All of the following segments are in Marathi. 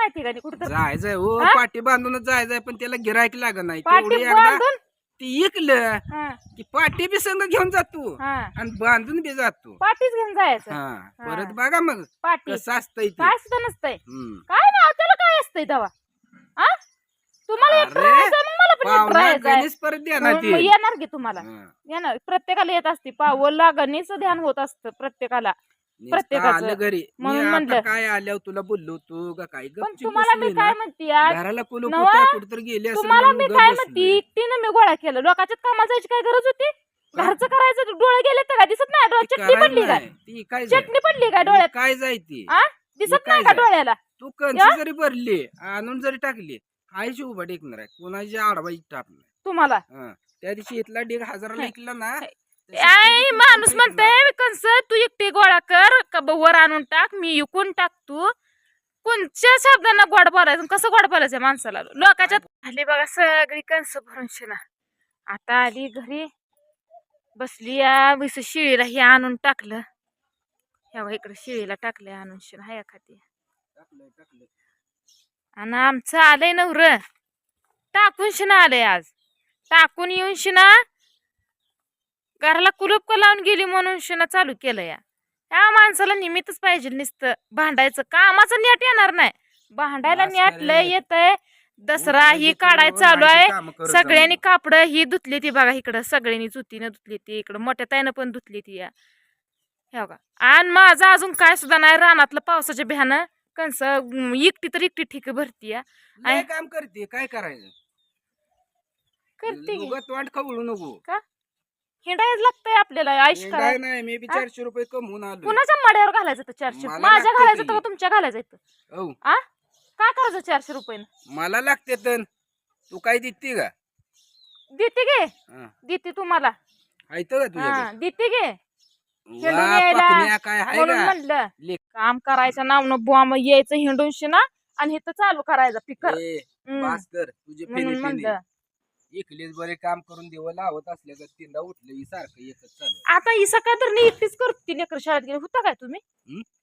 माहिती का कुठं जायचंय हो हा? पाठी बांधूनच जायचंय पण त्याला गिरायक लाग नाही पाठी तेवढी एकदा बांधून? ती इकलं हा, की पाठी बी संग घेऊन जातो हा. आणि बांधून बी जातो पाठीच घेऊन जायचं. हा. परत बघा मग पाठी. कसं असतंय ते. काय सुद्धा नसतंय. हम्म. काय ना त्याला काय असतंय तेव्हा? हा? तुम्हाला एकटं अरे, राहायचं मग मला पण एकटं पाहुणा राहायचं आहे. गणेश परत देणार मग ते. येणार की तुम्हाला. हा. येणार. प्रत्येकाला येत असते. पावला गणेश ध्यान होत असतं प्रत्येकाला. प्रत्येकाचं. आलं घरी मी म्हणून आता म्हणलं. काय आल्यावर तुला बोललो तू का काय पण गपचूप तुम्हाला मी बसली काय म्हणते आज घराला कुलूप नवा, होतं, कुठंतरी गेली असेल तुम्हाला म्हणून मी गप काय. म्हणते एकटीनं मी गोळा केलं लोकांच्या कामात जायची काय गरज होती का? घरचं करायचं डोळे गेले तर का दिसत नाही डोळ्यात ती चटणी करायला पडली काय नाही. ती काय जाय- चटणी पडली काय डोळ्यात काय जायती आ? दिसत काय नाही का? डोळ्याला तू या? कंची जरी भरली आणून जरी टाकली आईची उभा टेकणार आहे कोणाची आडवाई टाकणार तुम्हाला. त्या दिवशी इथला डेग हजाराला. ऐकला ना आई माणूस तिथं म्हणते कंस तू एकटी गोळा कर का ब- वर आणून टाक मी इकून टाक तू. कोणत्या शब्दांना गोड बोलायचं? कसं गोड बोलायचं माणसाला? लोकांच्या आली बघा सगळी कंस भरून शिना. आता आली घरी बसली या विस शिळीला हे आणून टाकलं. ह्या इकडे शिळीला टाकलंय आणून शिना हाय खाती. आणि आमचं आलंय नवर. टाकून शिना आलंय आज. टाकून येऊन शिना घराला कुलूप का लावून गेली म्हणून शिना चालू केलं या. या माणसाला निमित्तच पाहिजे नुसतं भांडायचं. कामाचं नेट येणार नाही. भांडायला नेट. लय येतंय. दसरा उठलं ही की काढाय चालू आहे. सगळ्यांनी. कापड ही धुतली ती बघा इकडं. सगळ्यांनी जुतीनं धुतली ती. इकडं मोठ्या ताईनं पण धुतली ती या. हे बघा. आणि माझं अजून काय सुद्धा नाही. रानातलं पावसाच्या भ्यानं कंस अं, एकटी तर एकटी ठीक भरती आहे. काम करते. काय करायचं? करते की. तोंड खवळू नको. हिंडायच लागतंय आपल्याला आयुष काय करायला नाही मी बी? चारशे रुपये कमवून आलो कुणाच्या मड्यावर घालायचं तर चारशे? मला माझ्या लागतं घालायचं की. तर का तुमच्या घालायचं. इथं? औ. आ? काय करायचं चारशे रुपये मला लागते तर तू काय देते का? देते गे. हा. देते तुम्हाला. ऐकतं का तुझ्या देते गे. हिंडून यायला. काय म्हणून का म्हणलं. काम करायचं नाव न बॉम्ब यायचं हिंडून शिना आणि इथं चालू करायचं पिकर ए, हम्म. भास्कर तुझे म्हणून फेने म्हणलं. एकलेच बरे काम करून देव लावत असल्या का तीनदा उठलं ही सारखं एकच चालू आता ही सकाळ तर मी एकटीच करते लेकर शाळेत गेले. होता काय तुम्ही?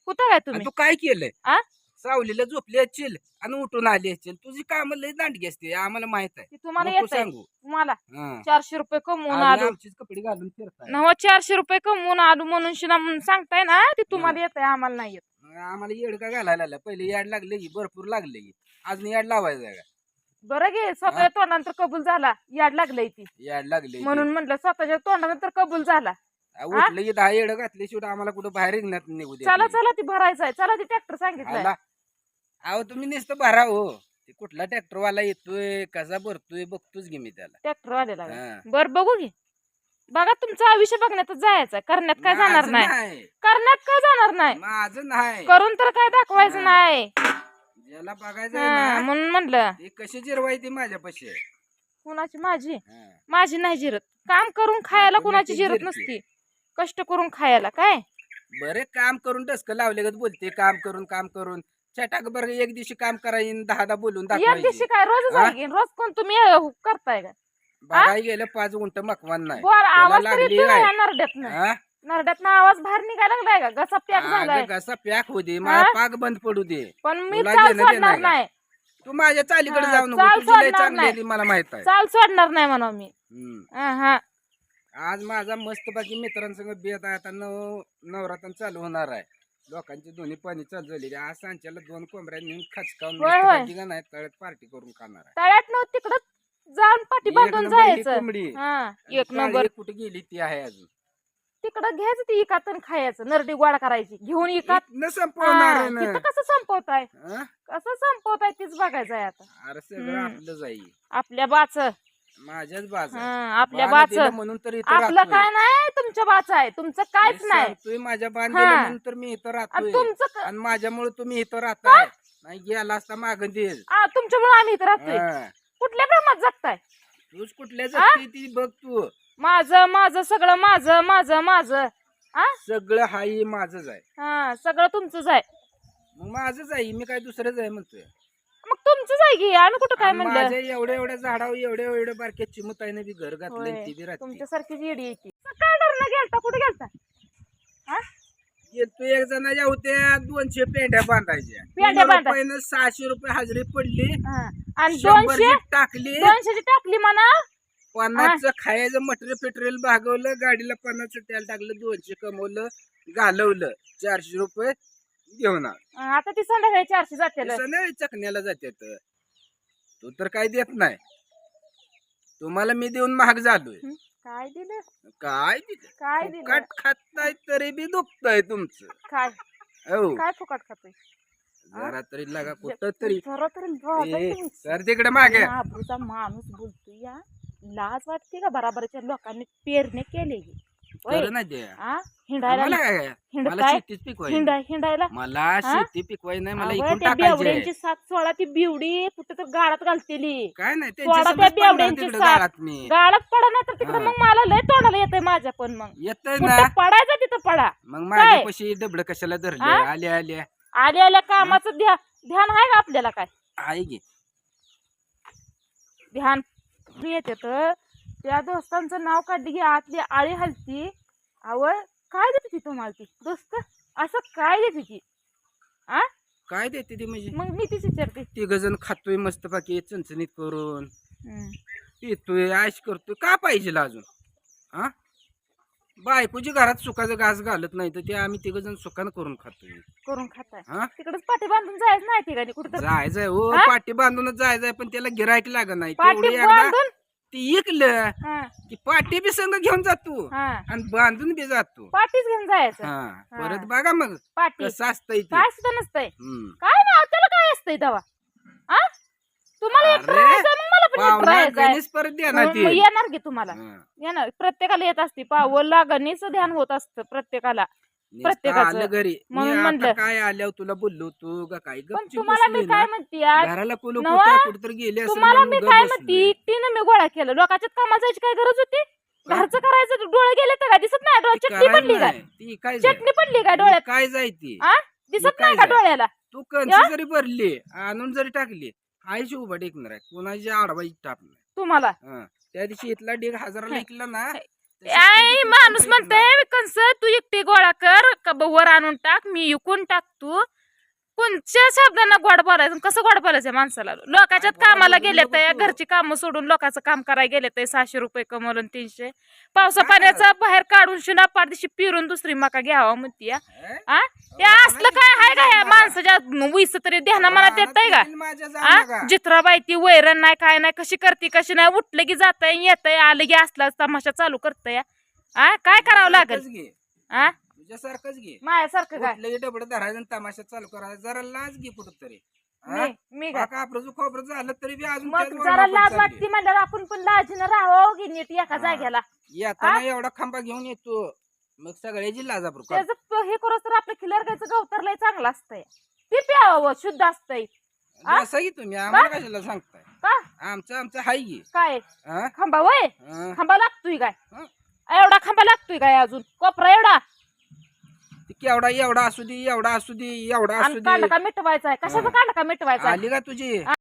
होता काय आणि तुम्ही तू काय केलंय? आ? सावलीला झोपली असशील आणि उठून आली असशील. तुझी काम लय दांडगी असते आम्हाला माहीत आहे. ती तुम्हाला नको येत सांगू. तुम्हाला हा. चारशे रुपये कमवून आलो. आमचीच कपडे घालून फिरताय. नव चारशे रुपये कमवून आलो म्हणून शिना म्हणून सांगताय ना ते तुम्हाला येत आहे आम्हाला नाही येत. मग आम्हाला येड का घालायला लागला? पहिले याड लागले की भरपूर लागले अजून याड लावायचं आहे का? बरं गे स्वतःच्या तोंडानंतर कबूल झाला. याड लागलंय ती. याड लागले म्हणून म्हणलं स्वतःच्या तोंडानंतर कबूल झाला. उठलं की दहा येड घातले शेवट आम्हाला कुठं बाहेर निघण्यात निघू दे चला चला ती भरायचं आहे. चला ती ट्रॅक्टर सांगितलंय. आला. अहो तुम्ही नुसतं भरा हो. ते कुठला ट्रॅक्टर वाला येतोय कसा भरतोय बघतोच घे मी त्याला. ट्रॅक्टर हा. बर बघू घे बघा तुमचं आयुष्य बघण्यातच जायचं करण्यात काय जाणार माझं नाही. करण्यात काय जाणार नाही. माझं नाही. करून तर काय दाखवायचं. नाही. ज्याला बघायचं हा, आहे ना म्हणून म्हणलं. ते कशी जिरवायची माझ्यापाशी? आहे. कुणाची? माझी. हा. माझी नाही जिरत. काम करून खायला तुम्ही कुणाची ती जिरत जिरते. नसती. कष्ट करून खायला काय? बरे काम करून डस्क लावले बोलते. काम करून काम करून. छटाक बरं एक दिवशी काम करायन दहा दहा बोलून एक दिवशी काय? रोजच हा? रोज कोण तुम्ही अं, करताय का बघाय गेलं पाच गुंट मकवान नाही. बोर आवाज तरी लागली येतोय काय? ना नरड्यातनं. हा? नरड्यातनं आवाज बाहेर निघायला लागलाय का? घसा पॅक झालाय. अगं कसा पॅक होऊ दे मला पाक बंद पडू दे. पण मी तुला चाल घेणं देणं सोडणार आहे? नाही. तू माझ्या चालीकडे हा, जाऊ नको चाल तुझी लय सोडणार चांगली नाही. आहे ती मला माहीत आहे. चाल सोडणार नाही मी. हम्म. हा. आज माझा मस्त बाकी मित्रांसंग बेत आहे आता नव नवरात्र चालू होणार आहे. लोकांची दोन्ही पाणी चालू झाली आज सांच्याला दोन कोंबड्या नेऊन खचकावून होय, होय. नाही तळ्यात पार्टी करून खाणार आहे. तळ्यात नव्हतं तिकडं जाऊन पाठी एक बांधून नंबर ही जायचं कोंबडी. हा एक नंबर. कुठे गेली ती आहे अजून. तिकडं घ्यायचं ती इकातन खायचं. नरडी गोळा करायची. घेऊन इकात इथनं संपवणार हा, आहे ना. तिथं कसं संपवताय? हा? कसं संपवताय तीच बघायचं आहे आता. अरे सगळं हम्म. आपलं जाईल आपल्या बाच. माझ्याच बाज आहे. आपल्या बाण बाच. दिलं म्हणून तर इथं आपलं राहतोय. काय नाही तुमच्या बाच आहे. तुमचं काहीच मी नाही. सांगतोय माझ्या बाण हा. म्हणून तर मी इथं आणि राहतोय. तुमचं क- आणि माझ्यामुळे तुम्ही इथं राहताय. नाही गेला असता मागं देईल आ, तुमच्यामुळे आम्ही इथं राहतोय. हा. कुठल्या ब्रह्मात जगताय? तूच कुठल्या जाती ती बघ तू. माझं माझं सगळं माझं माझं माझं. सगळं हाही माझच आहे. हा सगळं तुमचंच आहे. मग माझच आहे मी काय दुसरंच आहे म्हणतोय. मग तुमचंच आहे की आम्ही कुठं काय आणि म्हणलं? माझ्या एवढ्या एवढ्या झाडावर एवढ्या एवढ्या बारक्या चिमुताईने बी घर घातलंय होय, ती बी राहते. तुमच्यासारखीच येडी आहे ती. सकाळ डरनं गेलता कुठे गेलता? हा? गेलतो एक जणाच्या होत्या दोनशे पेंड्या बांधायच्या. रुपयानं सहाशे रुपये हजेरी पडली. हा. आणि शंभरची दोनशे टाकली. दोनशेची टाकली म्हणा. पन्नासचं खायचं मटेरियल पेट्रोल भागवलं गाडीला पन्नास तेल टाकलं दोनशे कमवलं घालवलं चारशे रुपये घेऊन आलो. आता ती संध्याकाळी चारशे जाते संध्याकाळी चकण्याला जात्यात. तू तर काय देत नाही. तुम्हाला मी देऊन महाग झालोय. काय दिलं? काय दिलं? काय दिलं? फुकट खाताय तरी बी दुखतंय तुमचं. काय? हो. काय फुकट खातोय? जरा तरी लागा कुठं तरी. जरा तरी ए, तिकडे मागे. आबरूचा माणूस बोलतोय या. लाज वाटते का बराबरच्या लोकांनी पेरणे केले होय. कर ना ते. आ? हिंडायला मला काय? हिंड मला काय? शेतीच पिकवाय हिंडा हिंडायला? मला हा? शेती पिकवाय नाही मला अगं, इकून त्या टाकायचे बेवड्यांची सात सोळा ती बिवडी कुठं तर गाळात घालतेली. काय नाही सोडा त्या त्यांच्या बेवड्यांची तिकडे साथ. गाळात मी. गाळात पडा नाही तर तिकडे हा. मग मला लय तोंडाला येतंय माझ्या पण मग. येतय ना. कुठं पडायचं तिथं पडा. मग? माझ्यापाशी डबड कशाला धरले? हा? आले आले आल्या आल्या कामाचं ध्यान ध्यान आहे का आपल्याला काय? आहे की. ध्यान? येते. तर त्या दोस्तांचं नाव काढली की आतली आळी हलती. आवड काय देते ती तुम्हाला ती? दोस्त असं काय देते ती? आ? काय देते ती म्हणजे? मग मी तीच विचारते. तिघ जण खातोय मस्त पाकी चणचणीत करून. हम्म. पितोय आश करतोय का पाहिजे अजून? हा बायकोची घरात सुखाचं घास घालत नाही तर ते आम्ही तिघ जण सुखानं करून खातोय. करून खाताय. हा? तिकडच पाठी बांधून जायचं नाही ठिकाणी कुठं जायचंय हो हा? पाठी बांधूनच जायचंय पण त्याला गिरायक लाग नाही. पाठी तेवढी एकदा बांधून? ती इकलं हा. की पाठी बी संग घेऊन जातो हा. आणि बांधून बी जातो. पाठीच घेऊन जायचं. हा परत बघा मग पाठी. कसं असतंय ते. काय सुद्धा नसतंय? हम्म. काय ना त्याला काय असतंय तेव्हा? तुम्हाला एक अरे, राहायचं मग मला पण एक पाहुणा राहायचं आहे. गणेश परत द्या ना मग- ते मग येणार की तुम्हाला हा. येणार प्रत्येकाला येत असते पावला गणेश ध्यान होत असतं प्रत्येकाला नुसतं प्रत्येकाचं. आलं घरी मी म्हणून आता म्हणलं. काय आल्यावर तुला बोललो तू का काय पण गपचूप तुम्हाला मी बसली काय. म्हणते आज घराला कुलूप नवा, होता कुठतर गेली असेल तुम्हाला म्हणून मी गप काय. म्हणते एकटीनं मी गोळा केलं लोकांच्या कामात जायची काय गरज होती हा? घरचं करायचं डोळे गेले तर काय दिसत नाही डोळ्यात ती चटणी करायला पडली काय नाही. ती काय जाय- चटणी पडली काय ती डोळ्यात काय जाय ती आ? दिसत नाही का? डोळ्याला तू या? कंची जरी भरली आणून जरी टाकली आईची उभा टेकणार आहे. कुणाची आडवाई टाकणार तुम्हाला? हा. त्या दिवशी इथला डेग हजाराला. ऐकला ना आई माणूस म्हणते कंस तू एकटी गोळा कर का ब- वर आणून टाक मी इकून टाक तू कोणत्या शब्दांना गोड बोलायचं कसं गोड बोलायचं माणसाला? लोकांच्यात कामाला गेले तर. घरची कामं सोडून लोकांचं काम करायला गेले तर सहाशे रुपये कमवलं तीनशे. पावसा पाण्याचा बाहेर काढून शिना पाठदिशी पिरून दुसरी मका घ्यावा म्हणती या. हे? ते असलं काय आहे का ह्या माणसाच्या विस तरी ध्याना मनात येत का? रानात माझ्या जाऊ आ? नका. जित्राबाई ती वैरण नाही काय नाही कशी करते कशी नाही उठलं की जातंय येतंय आलं की असला तमाशा चालू करतय आ? काय करावं लागेल? आ? तुझ्यासारखंच घे. माझ्यासारखं काय? कुठलंही डबड धरायचं आणि तमाशा चालू करायचा. जरा लाज घे कुठं तरी मी मी काय? कापरचं खोबरं झालं तरी बी अजून मग जरा वळणावर लाज. वाटते म्हणल्यावर आपण पण लाजीनं राहावं की नीट एका हा. जाग्याला येताना एवढा खांबा घेऊन येतो मग सगळ्याची लाजापूर काढ. त्याचं प- हे करोस तर आपलं खिलर गायचं गवतर लय चांगलं असतंय. ते प्यावं शुद्ध असतंय. आ? असं की तुम्ही? आम्हाला कशाला सांगताय? का आमचं आमचं हाय की. काय? हा? खांबा वय? हा? खांबा लागतोय काय? हा? एवढा खांबा लागतोय काय अजून? कोपरा एवढा? केवढा एवढा असू दे एवढा असू दे एवढा असू आणि दे का मिटवायचा आहे कशाचा हा. कांड का मिटवायचा आहे? आली का तुझी